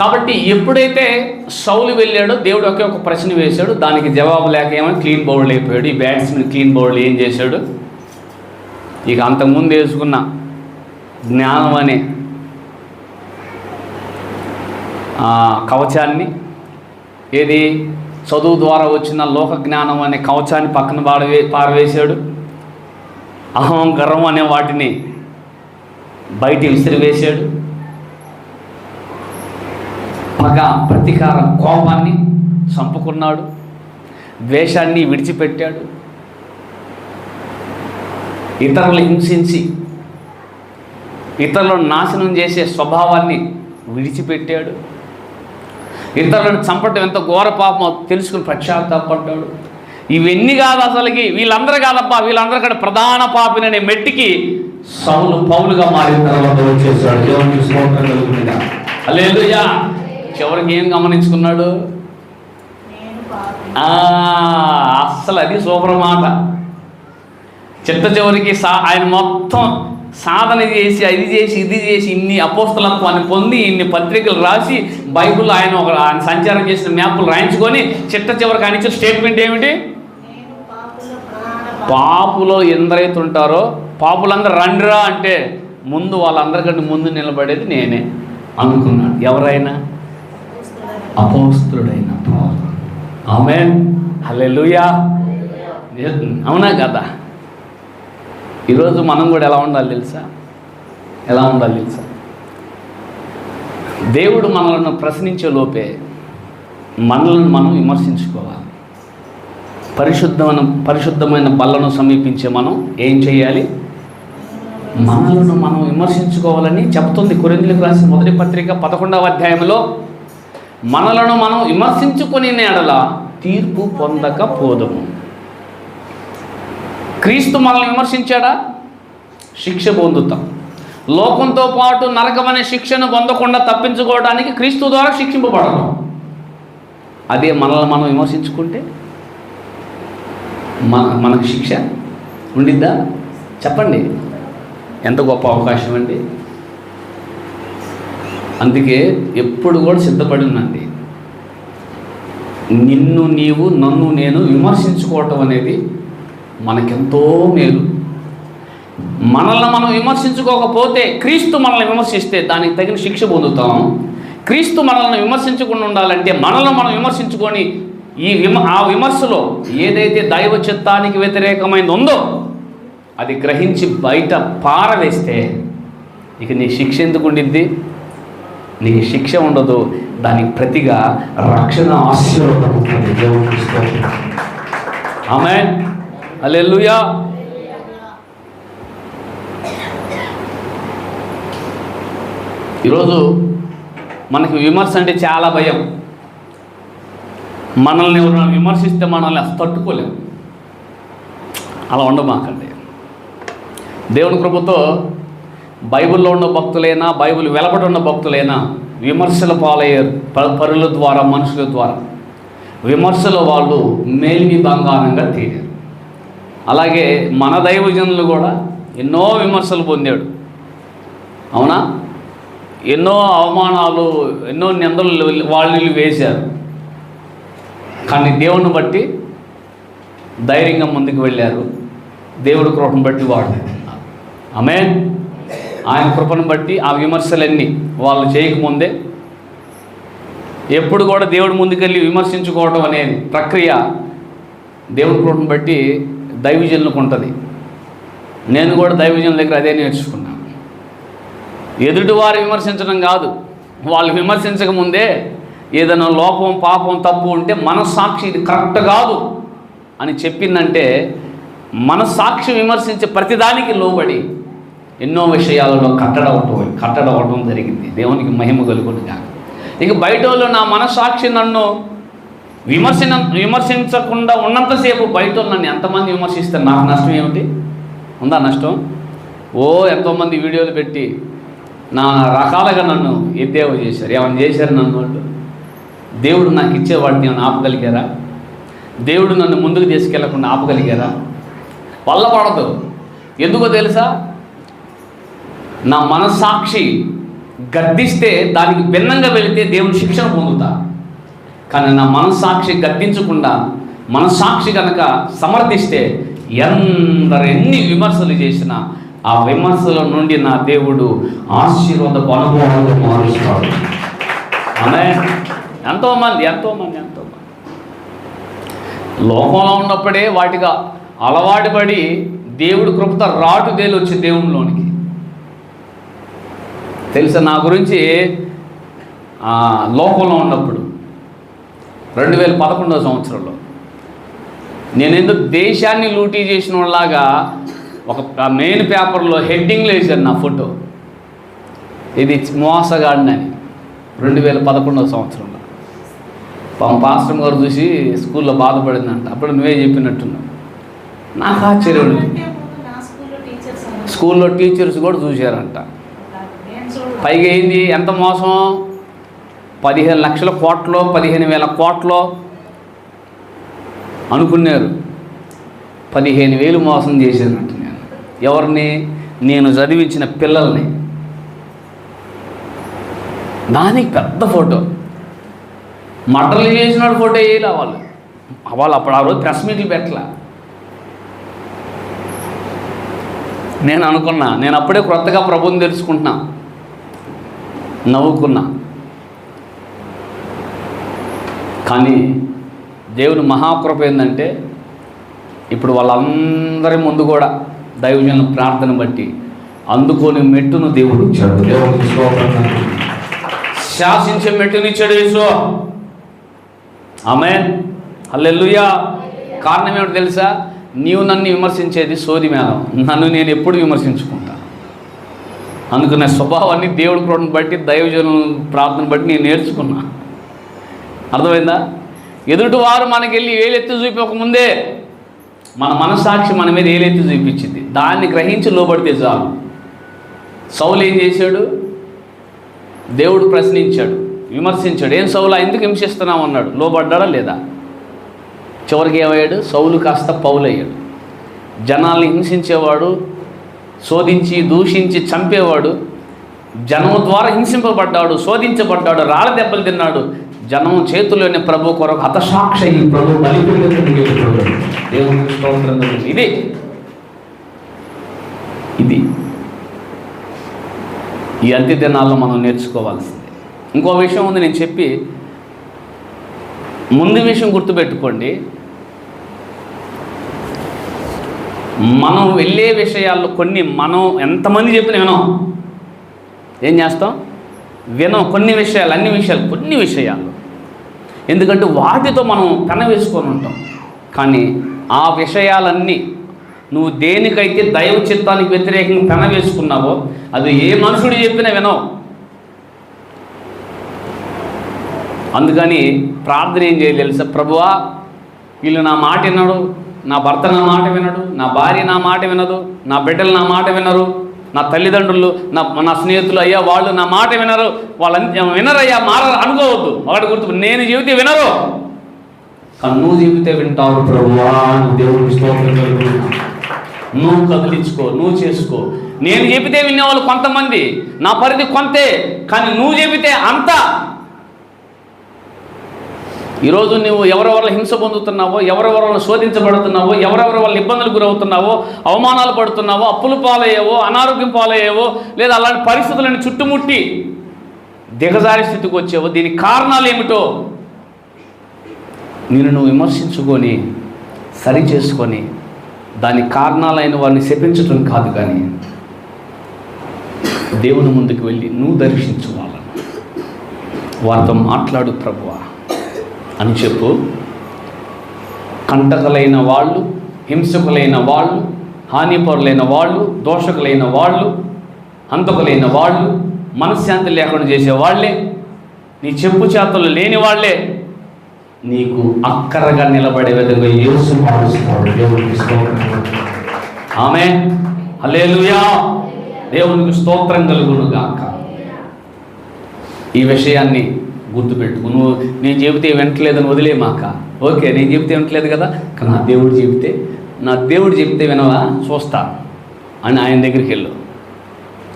కాబట్టి ఎప్పుడైతే సౌలు వెళ్ళాడో దేవుడు ఒకే ఒక ప్రశ్న వేశాడు దానికి జవాబు లేక ఏమని క్లీన్ బౌల్డ్ అయిపోయాడు ఈ బ్యాట్స్మెన్ క్లీన్ బౌల్డ్ ఏం చేశాడు? ఇక అంతకుముందు వేసుకున్న జ్ఞానం అనే కవచాన్ని ఏది చదువు ద్వారా వచ్చిన లోక జ్ఞానం అనే కవచాన్ని పక్కన పాడవే పారవేశాడు అహం గర్వం అనే వాటిని బయట విసిరివేశాడు. పగ ప్రతీకారం కోపాన్ని చంపుకున్నాడు ద్వేషాన్ని విడిచిపెట్టాడు ఇతరులు హింసించి ఇతరులను నాశనం చేసే స్వభావాన్ని విడిచిపెట్టాడు. ఇతరులను చంపటం ఎంత ఘోర పాపమో తెలుసుకుని పశ్చాత్తాపడ్డాడు. ఇవన్నీ కాదు అసలుకి వీళ్ళందరూ కాదబ్బా వీళ్ళందరూ కూడా ప్రధాన పాపిననే మెట్టికి సౌలు పౌలుగా మారిన తర్వాత వచ్చేసాడు. దేవునికి చివరికి ఏం గమనించుకున్నాడు? అస్సలు అది సూపర్ మాట. చిట్ట చివరికి సా ఆయన మొత్తం సాధన చేసి అది చేసి ఇది చేసి ఇన్ని అపోస్తలత్వాన్ని పొంది ఇన్ని పత్రికలు రాసి బైబిల్ ఆయన ఒక ఆయన సంచారం చేసిన మ్యాప్లు రాయించుకొని చిట్ట చివరికి ఆయన ఇచ్చిన స్టేట్మెంట్ ఏమిటి? పాపుల ప్రాణ పాపులో ఎందరైతే ఉంటారో పాపులందరూ రండిరా అంటే ముందు వాళ్ళందరికంటే ముందు నిలబడేది నేనే అనుకున్నాడు. ఎవరైనా? అపోస్తుడైన ఆమె హల్లెలూయా. అవునా కదా? ఈరోజు మనం కూడా ఎలా ఉండాలి తెలుసా? ఎలా ఉండాలి తెలుసా? దేవుడు మనలను ప్రశ్నించే లోపే మనలను మనం విమర్శించుకోవాలి. పరిశుద్ధమైన పరిశుద్ధమైన బల్లను సమీపించే మనం ఏం చేయాలి? మనలను మనం విమర్శించుకోవాలని చెప్తుంది కొరిందులకు రాసిన మొదటి పత్రిక పదకొండవ అధ్యాయంలో. మనలను మనం విమర్శించుకునే నేడల తీర్పు పొందకపోదము. క్రీస్తు మనల్ని విమర్శించాడా? శిక్ష పొందుతాం. లోకంతో పాటు నరకమనే శిక్షను పొందకుండా తప్పించుకోవడానికి క్రీస్తు ద్వారా శిక్షింపబడతాం. అదే మనల్ని మనం విమర్శించుకుంటే మన మనకు శిక్ష ఉండిద్దా? చెప్పండి. ఎంత గొప్ప అవకాశం అండి. అందుకే ఎప్పుడు కూడా సిద్ధపడి ఉన్నది నిన్ను నీవు నన్ను నేను విమర్శించుకోవటం అనేది మనకెంతో మేలు. మనల్ని మనం విమర్శించుకోకపోతే క్రీస్తు మనల్ని విమర్శిస్తే దానికి తగిన శిక్ష పొందుతాం. క్రీస్తు మనల్ని విమర్శించకుండా ఉండాలంటే మనల్ని మనం విమర్శించుకొని ఈ విమ ఆ విమర్శలో ఏదైతే దైవ చిత్తానికి వ్యతిరేకమైంది ఉందో అది గ్రహించి బయట పారవేస్తే ఇక నీ శిక్ష ఎందుకు ఉండిద్ది? నీకు శిక్ష ఉండదు. దానికి ప్రతిగా రక్షణ ఆశీర్వాదం ఉంటుంది దేవునికి స్తోత్రం. ఈరోజు మనకి విమర్శ అంటే చాలా భయం. మనల్ని ఎవరైనా విమర్శిస్తే మనల్ని అసలు తట్టుకోలేము. అలా ఉండమాకండి. దేవుని కృపతో బైబిల్లో ఉన్న భక్తులైనా బైబిల్ వెలబడి ఉన్న భక్తులైనా విమర్శల పాలయ్యారు. ప- పరుల ద్వారా మనుషుల ద్వారా. విమర్శల వాళ్ళు మేల్మి బంగారంగా తీరారు అలాగే మన దైవజనులు కూడా ఎన్నో విమర్శలు పొందాడు. అవునా? ఎన్నో అవమానాలు ఎన్నో నిందలు వాళ్ళు వేశారు. కానీ దేవుని బట్టి ధైర్యంగా ముందుకు వెళ్ళారు. దేవుడి కృపను బట్టి వాడు ఆమె ఆయన కృపను బట్టి ఆ విమర్శలన్నీ వాళ్ళు చేయకముందే ఎప్పుడు కూడా దేవుడి ముందుకెళ్ళి విమర్శించుకోవడం అనేది ప్రక్రియ దేవుడి కృపను బట్టి దైవజనులకు ఉంటుంది. నేను కూడా దైవజనుల దగ్గర అదే నేర్చుకున్నాను. ఎదుటివారు విమర్శించడం కాదు. వాళ్ళు విమర్శించక ముందే ఏదైనా లోపం పాపం తప్పు ఉంటే మనస్సాక్షి ఇది కరెక్ట్ కాదు అని చెప్పిందంటే మనస్సాక్షి విమర్శించే ప్రతిదానికి లోబడి ఎన్నో విషయాలలో కట్టడవటం కట్టడవటం జరిగింది. దేవునికి మహిమ కలుగును ఇక బయట వాళ్ళు నా మనస్సాక్షి నన్ను విమర్శన విమర్శించకుండా ఉన్నంతసేపు బయట వాళ్ళు నన్ను ఎంతమంది విమర్శిస్తే నాకు నష్టం ఏమిటి? ఉందా నష్టం? ఓ ఎంతోమంది వీడియోలు పెట్టి నా రకాలుగా నన్ను ఎద్దేవో చేశారు. ఏమైనా చేశారు నన్ను వాళ్ళు? దేవుడు నాకు ఇచ్చేవాడిని ఏమైనా ఆపగలిగారా? దేవుడు నన్ను ముందుకు తీసుకెళ్ళకుండా ఆపగలిగారా? వల్ల పడదు. ఎందుకో తెలుసా? నా మనస్సాక్షి గద్దిస్తే దానికి భిన్నంగా వెళితే దేవుని శిక్షణ పొందుతా. కానీ నా మనస్సాక్షి గద్దించకుండా మనస్సాక్షి కనుక సమర్థిస్తే ఎందరు ఎన్ని విమర్శలు చేసినా ఆ విమర్శల నుండి నా దేవుడు ఆశీర్వాదపు అనుభవాలు మారుస్తాడు. ఆమె ఎంతోమంది ఎంతోమంది ఎంతోమంది. లోకంలో ఉన్నప్పుడే వాటిగా అలవాటు పడి దేవుడు కృపత రాటు తేలి వచ్చి దేవునిలోనికి. తెలుసా నా గురించి? లోకంలో ఉన్నప్పుడు రెండు వేల పదకొండవ సంవత్సరంలో నేను ఎందుకు దేశాన్ని లూటీ చేసిన వాళ్ళలాగా ఒక మెయిన్ పేపర్లో హెడ్డింగ్లో వేశాను నా ఫోటో. ఇది మోసగాడినని రెండు వేల పదకొండవ సంవత్సరంలో. పాపం పాస్టర్ గారు చూసి స్కూల్లో బాధపడిందంట. అప్పుడు నువ్వే చెప్పినట్టున్నావు. నాకు ఆశ్చర్యం స్కూల్లో టీచర్స్ కూడా చూశారంట. పైగా ఏంది? ఎంత మోసం? పదిహేను లక్షల కోట్లో పదిహేను వేల కోట్లో అనుకున్నారు. పదిహేను వేలు మోసం చేశానంట నేను. ఎవరిని? నేను చదివించిన పిల్లల్ని. దానికి పెద్ద ఫోటో. మటర్లు చేసిన ఫోటో వేయాలి వాళ్ళు. వాళ్ళు అప్పుడు ఆ రోజు ప్రెస్ మీట్లు పెట్టలే. నేను అనుకున్నా. నేను అప్పుడే క్రొత్తగా ప్రభుని తెలుసుకుంటున్నాను నవ్వుకున్నా. కానీ దేవుని మహాకృప ఏంటంటే ఇప్పుడు వాళ్ళందరి ముందు కూడా దైవజన ప్రార్థన బట్టి అందుకోని మెట్టును దేవుడు ఇచ్చాడు. శాసించే మెట్టునిచ్చాడు యేసు. ఆమె అల్లెల్లుయా కారణం ఏమిటి తెలుసా? నీవు నన్ను విమర్శించేది సోది మేళం. నన్ను నేను ఎప్పుడు విమర్శించుకుంటాను? అందుకనే స్వభావాన్ని దేవుడి కృపను బట్టి దైవజనం ప్రార్థన బట్టి నేను నేర్చుకున్నా. అర్థమైందా? ఎదుటి వారు మనకెళ్ళి ఏలెత్తి చూపించకముందే ముందే మన మనస్సాక్షి మన మీద ఏలెత్తి చూపించింది. దాన్ని గ్రహించి లోబడితే చాలు. సౌలు ఏం చేశాడు? దేవుడు ప్రశ్నించాడు విమర్శించాడు. ఏం సౌలా ఎందుకు హింసిస్తున్నావు? అన్నాడు. లోబడ్డాడా లేదా? చివరికి ఏమయ్యాడు? సౌలు కాస్త పౌలయ్యాడు. జనాల్ని హింసించేవాడు శోధించి దూషించి చంపేవాడు. జనం ద్వారా హింసింపబడ్డాడు శోధించబడ్డాడు రాళ్ళ దెబ్బలు తిన్నాడు. జనం చేతుల్లోని ప్రభు కొరకు హతసాక్షి ప్రభు ఇది. ఇది. ఈ అంత్య దినాల్లో మనం నేర్చుకోవాల్సింది. ఇంకో విషయం ఉంది నేను చెప్పి ముందు విషయం గుర్తుపెట్టుకోండి. మనం వెళ్ళే విషయాల్లో కొన్ని మనం ఎంతమంది చెప్పిన వినం ఏం చేస్తాం వినం కొన్ని విషయాలు అన్ని విషయాలు కొన్ని విషయాలు. ఎందుకంటే వాటితో మనం కనవేసుకొని ఉంటాం. కానీ ఆ విషయాలన్నీ నువ్వు దేనికైతే దైవ చిత్తానికి వ్యతిరేకంగా కనవేసుకున్నావో అది ఏ మనుషుడు చెప్పినా వినవు. అందుకని ప్రార్థన ఏం చేయాలి తెలుసా? ప్రభువా వీళ్ళు నా మాట విన్నాడు నా భర్త నా మాట వినడు నా భార్య నా మాట వినదు నా బిడ్డలు నా మాట వినరు నా తల్లిదండ్రులు నా నా స్నేహితులు అయ్యా వాళ్ళు నా మాట వినరు వాళ్ళు వినరయ్యా మారరు అనుకోవద్దు. ఒకటి గుర్తు నేను చెబితే వినరు. కన్ను నువ్వు చెబితే వింటావు ప్రభువా నువ్వు స్తోత్రం నువ్వు కదిలించుకో నువ్వు చేసుకో. నేను చెబితే వినేవాళ్ళు కొంతమంది నా పరిధి కొంతే కానీ నువ్వు చెబితే అంతా. ఈరోజు నువ్వు ఎవరెవరి హింస పొందుతున్నావో ఎవరెవరి శోధించబడుతున్నావో ఎవరెవరి వాళ్ళ ఇబ్బందులకు గురవుతున్నావో అవమానాలు పడుతున్నావో అప్పులు పాలయ్యేవో అనారోగ్యం పాలయ్యేవో లేదా అలాంటి పరిస్థితులను చుట్టుముట్టి దిగజారి స్థితికి వచ్చేవో దీనికి కారణాలు ఏమిటో నేను నువ్వు విమర్శించుకొని సరి చేసుకొని దాని కారణాలైన వారిని శపించటం కాదు కానీ దేవుని ముందుకు వెళ్ళి నువ్వు దర్శించు వాళ్ళను వారితో మాట్లాడు ప్రభువా. అని చెప్పు. కంటకలైన వాళ్ళు హింసకులైన వాళ్ళు హానిపరులైన వాళ్ళు దోషకులైన వాళ్ళు హంతకులైన వాళ్ళు మనశ్శాంతి లేకుండా చేసే వాళ్ళే నీ చెప్పు చేతలు లేని వాళ్ళే. నీకు అక్కరగా నిలబడే విధంగా యేసు మారుస్తాడు దేవునికి స్తోత్రం ఆమె అలేలుయా దేవునికి స్తోత్రం కలుగును గాక ఈ విషయాన్ని గుర్తుపెట్టుకు. నువ్వు నేను చెబితే వినట్లేదని వదిలేమాక ఓకే నేను చెబితే వినట్లేదు కదా? కానీ నా దేవుడు చెబితే నా దేవుడు చెబితే వినవా? చూస్తా అని ఆయన దగ్గరికి వెళ్ళు.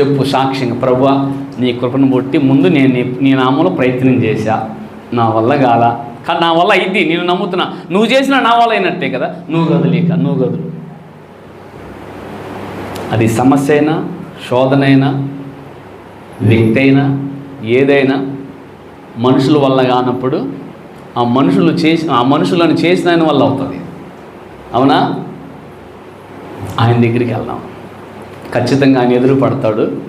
చెప్పు సాక్ష్యంగా ప్రభా నీ కృపను బట్టి ముందు నేను నీ- నామంలో ప్రయత్నం చేశా. నా వల్ల కాల. కానీ నా వల్ల అయింది నేను నమ్ముతున్నా. నువ్వు చేసిన నా వల్ల అయినట్టే కదా? నువ్వు కదలేక నువ్వు కదులు అది సమస్య అయినా శోధన అయినా వ్యక్తి అయినా ఏదైనా మనుషుల వల్ల కానప్పుడు ఆ మనుషులు చేసి ఆ మనుషులను చేసిన ఆయన వల్ల అవుతుంది. అవునా? ఆయన దగ్గరికి వెళ్దాం. ఖచ్చితంగా ఆయన ఎదురు పడతాడు.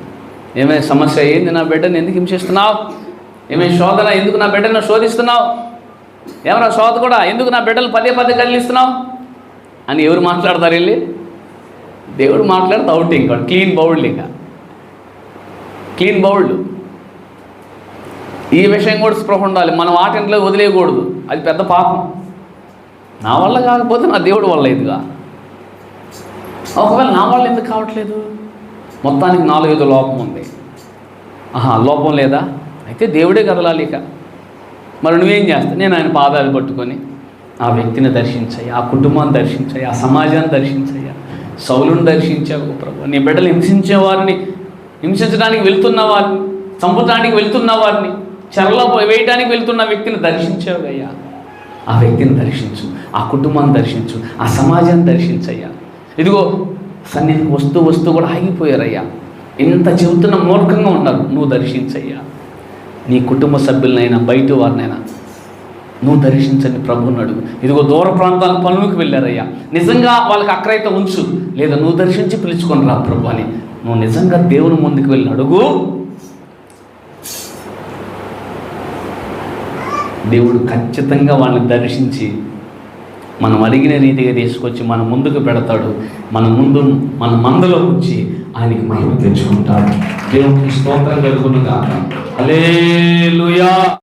ఏమైనా సమస్య ఏంది నా బిడ్డను ఎందుకు హింసిస్తున్నావు? ఏమైనా శోధన ఎందుకు నా బిడ్డను శోధిస్తున్నావు? ఏమైనా శోధ కూడా ఎందుకు నా బిడ్డలు పదే పదే కదిలిస్తున్నావు? అని ఎవరు మాట్లాడతారు వెళ్ళి? దేవుడు మాట్లాడితే అవుట్ ఇంకా క్లీన్ బౌల్డ్ ఇంకా. Clean bowled. ఈ విషయం కూడా స్పృహ ఉండాలి. మనం వాటింట్లో వదిలేయకూడదు. అది పెద్ద పాపం. నా వల్ల కాకపోతే నా దేవుడు వల్ల ఇదిగా. ఒకవేళ నా వల్ల ఎందుకు కావట్లేదు? మొత్తానికి నాలుగైదు లోపం ఉంది. ఆహా లోపం లేదా? అయితే దేవుడే కదలాలి ఇక. మరి నువ్వేం చేస్తా నేను ఆయన పాదాలు పట్టుకొని ఆ వ్యక్తిని దర్శించాయి ఆ కుటుంబాన్ని దర్శించాయి ఆ సమాజాన్ని దర్శించాయి సౌలుని దర్శించావు ప్రభు. నీ బిడ్డలు హింసించే వారిని హింసించడానికి వెళ్తున్న వారిని చంపడానికి వెళ్తున్న వారిని చెరలో వేయటానికి వెళ్తున్న వ్యక్తిని దర్శించావయ్యా ఆ వ్యక్తిని దర్శించు ఆ కుటుంబాన్ని దర్శించు ఆ సమాజాన్ని దర్శించయ్యా. ఇదిగో సన్నిధికి వస్తూ వస్తూ కూడా ఆగిపోయారయ్యా. ఇంత చెబుతున్న మూర్ఖంగా ఉన్నారు. నువ్వు దర్శించయ్యా. నీ కుటుంబ సభ్యులనైనా బయట వారినైనా నువ్వు దర్శించండి ప్రభువుని అడుగు. ఇదిగో దూర ప్రాంతాల పనులకు వెళ్ళారయ్యా. నిజంగా వాళ్ళకి అక్కడైతే ఉంచు. లేదా నువ్వు దర్శించి పిలుచుకొని రా ప్రభు అని నువ్వు నిజంగా దేవుని ముందుకు వెళ్ళి అడుగు. దేవుడు ఖచ్చితంగా వాళ్ళని దర్శించి మనం అడిగిన రీతిగా తీసుకొచ్చి మన ముందుకు పెడతాడు మన ముందు మన మందలో ఉంచి ఆయనకి మహిమ తెచ్చుకుంటాడు. దేవునికి స్తోత్రం కలుగునుగా అలే